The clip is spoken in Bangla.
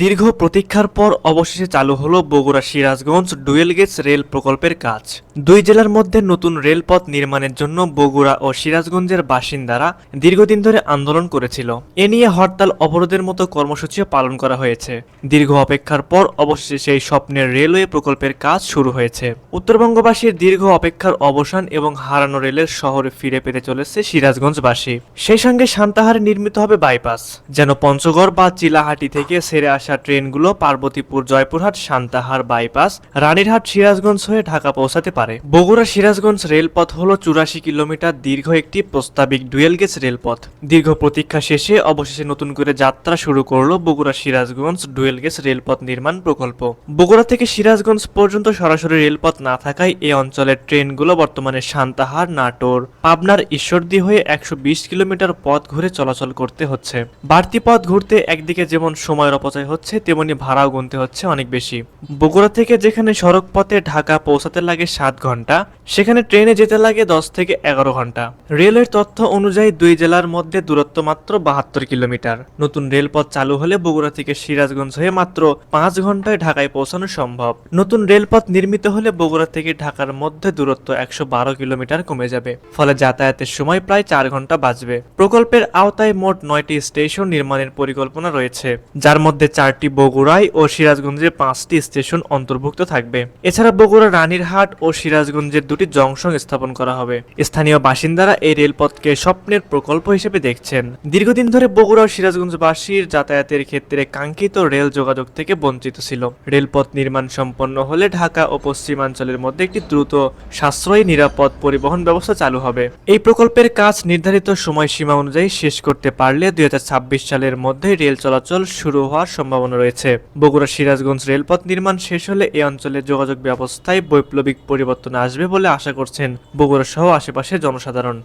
দীর্ঘ প্রতীক্ষার পর অবশেষে চালু হলো Bogura Sirajganj dual gauge rail প্রকল্পের কাজ। দুই জেলার মধ্যে নতুন রেলপথ নির্মাণের জন্য বগুড়া ও সিরাজগঞ্জের বাসিন্দারা দীর্ঘদিন ধরে আন্দোলন করেছিল। এ নিয়ে হরতাল অবরোধের মতো কর্মসূচিও পালন করা হয়েছে। দীর্ঘ অপেক্ষার পর অবশেষে সেই স্বপ্নের রেলওয়ে প্রকল্পের কাজ শুরু হয়েছে। উত্তরবঙ্গবাসীর দীর্ঘ অপেক্ষার অবসান এবং হারানো রেলের শহরে ফিরে পেতে চলেছে সিরাজগঞ্জবাসী। সেই সঙ্গে সান্তাহারে নির্মিত হবে বাইপাস। যেন পঞ্চগড় বা চিলাহাটি থেকে সেরে আসা ট্রেনগুলো পার্বতীপুর, জয়পুরহাট, সান্তাহার বাইপাস, রানীরহাট, সিরাজগঞ্জ হয়ে ঢাকা পৌঁছাতে পারে। বগুড়া, সিরাজগঞ্জ রেলপথ হল চুরাশি কিলোমিটার দীর্ঘ একটি প্রস্তাবিক ডুয়েল গেজ রেলপথ। দীর্ঘ প্রতীক্ষা শেষে অবশেষে নতুন করে যাত্রা শুরু করল বগুড়া, সিরাজগঞ্জ ডুয়েল গেজ রেলপথ নির্মাণ প্রকল্প। বগুড়া থেকে সিরাজগঞ্জ পর্যন্ত সরাসরি রেলপথ না থাকায় এই অঞ্চলের ট্রেনগুলো বর্তমানে সান্তাহার, নাটোর, পাবনার ঈশ্বরদী হয়ে একশো বিশ কিলোমিটার পথ ঘুরে চলাচল করতে হচ্ছে। বাড়তি পথ ঘুরতে একদিকে যেমন সময়ের অপচয় তেমনি ভাড়াও গুনতে হচ্ছে অনেক বেশি। বগুড়া থেকে যেখানে সড়ক পথে ঢাকা পৌঁছাতে লাগে সাত ঘণ্টা, সেখানে ট্রেনে যেতে লাগে দশ থেকে এগারো ঘণ্টা। রেলের তথ্য অনুযায়ী দুই জেলার মধ্যে দূরত্ব মাত্র বাহাত্তর কিলোমিটার। নতুন রেলপথ চালু হলে বগুড়া থেকে সিরাজগঞ্জ হয়ে মাত্র পাঁচ ঘন্টায় ঢাকায় পৌঁছানো সম্ভব। নতুন রেলপথ নির্মিত হলে বগুড়া থেকে ঢাকার মধ্যে দূরত্ব একশো বারো কিলোমিটার কমে যাবে। ফলে যাতায়াতের সময় প্রায় চার ঘণ্টা বাঁচবে। প্রকল্পের আওতায় মোট নয়টি স্টেশন নির্মাণের পরিকল্পনা রয়েছে, যার মধ্যে চারটি বগুড়ায় ও সিরাজগঞ্জে পাঁচটি স্টেশন অন্তর্ভুক্ত থাকবে। এছাড়া বগুড়া, রানীরহাট ও সিরাজগঞ্জের দুটি জংশন স্থাপন করা হবে। স্থানীয় বাসিন্দারা এই রেলপথকে স্বপ্নের প্রকল্প হিসেবে দেখছেন। দীর্ঘদিন ধরে বগুড়া ও সিরাজগঞ্জবাসীর যাতায়াতের ক্ষেত্রে কাঙ্ক্ষিত রেল যোগাযোগ থেকে বঞ্চিত ছিল। রেলপথ নির্মাণ সম্পন্ন হলে ঢাকা ও পশ্চিমাঞ্চলের মধ্যে একটি দ্রুত সাশ্রয়ী নিরাপদ পরিবহন ব্যবস্থা চালু হবে। এই প্রকল্পের কাজ নির্ধারিত সময়সীমা অনুযায়ী শেষ করতে পারলে দুই হাজার ছাব্বিশ সালের মধ্যে রেল চলাচল শুরু হওয়ার সম্ভাবনা রয়েছে। বগুড়া সিরাজগঞ্জ রেলপথ নির্মাণ শেষ হলে এ অঞ্চলের যোগাযোগ ব্যবস্থায় বৈপ্লবিক পরিবর্তন আসবে বলে আশা করছেন বগুড়া সহ আশেপাশে জনসাধারণ।